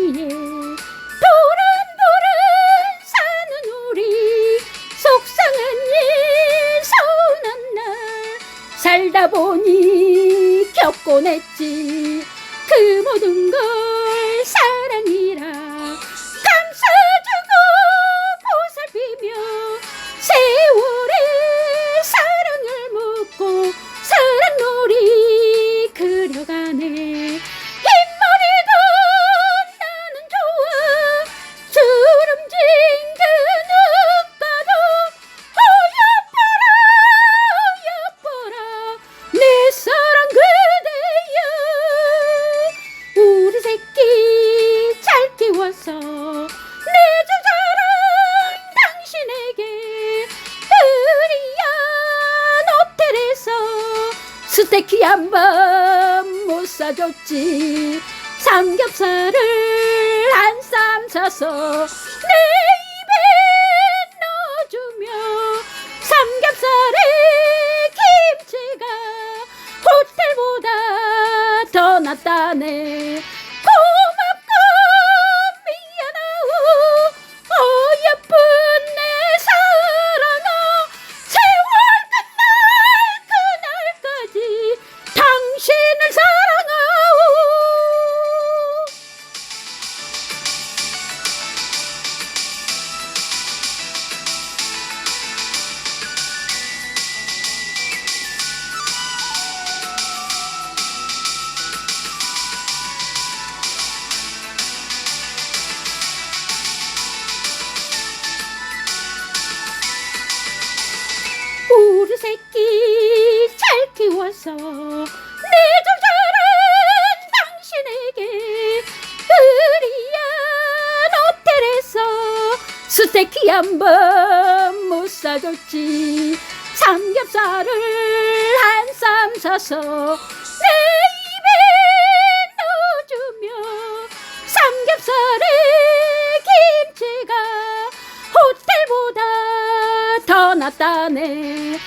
위에 도란도란 사는 우리 속상한 일 서운한 날 살다 보니 겪곤 했지. 그 모든 걸 잘 키워서 내줄 사랑 당신에게 으리야 호텔에서. 스테이키 한 번 못 사줬지. 삼겹살을 한 쌈 사서 내 입에 넣어주며 삼겹살에 김치가 호텔보다 더 낫다네 새끼 잘 키워서 내줄 사랑 당신에게 으리야. 호텔에서 스테이키 한번 못 사줬지. 삼겹살을 한 쌈 사서 내 입에 넣어주며 삼겹살에 김치가 호텔보다 더 낫다네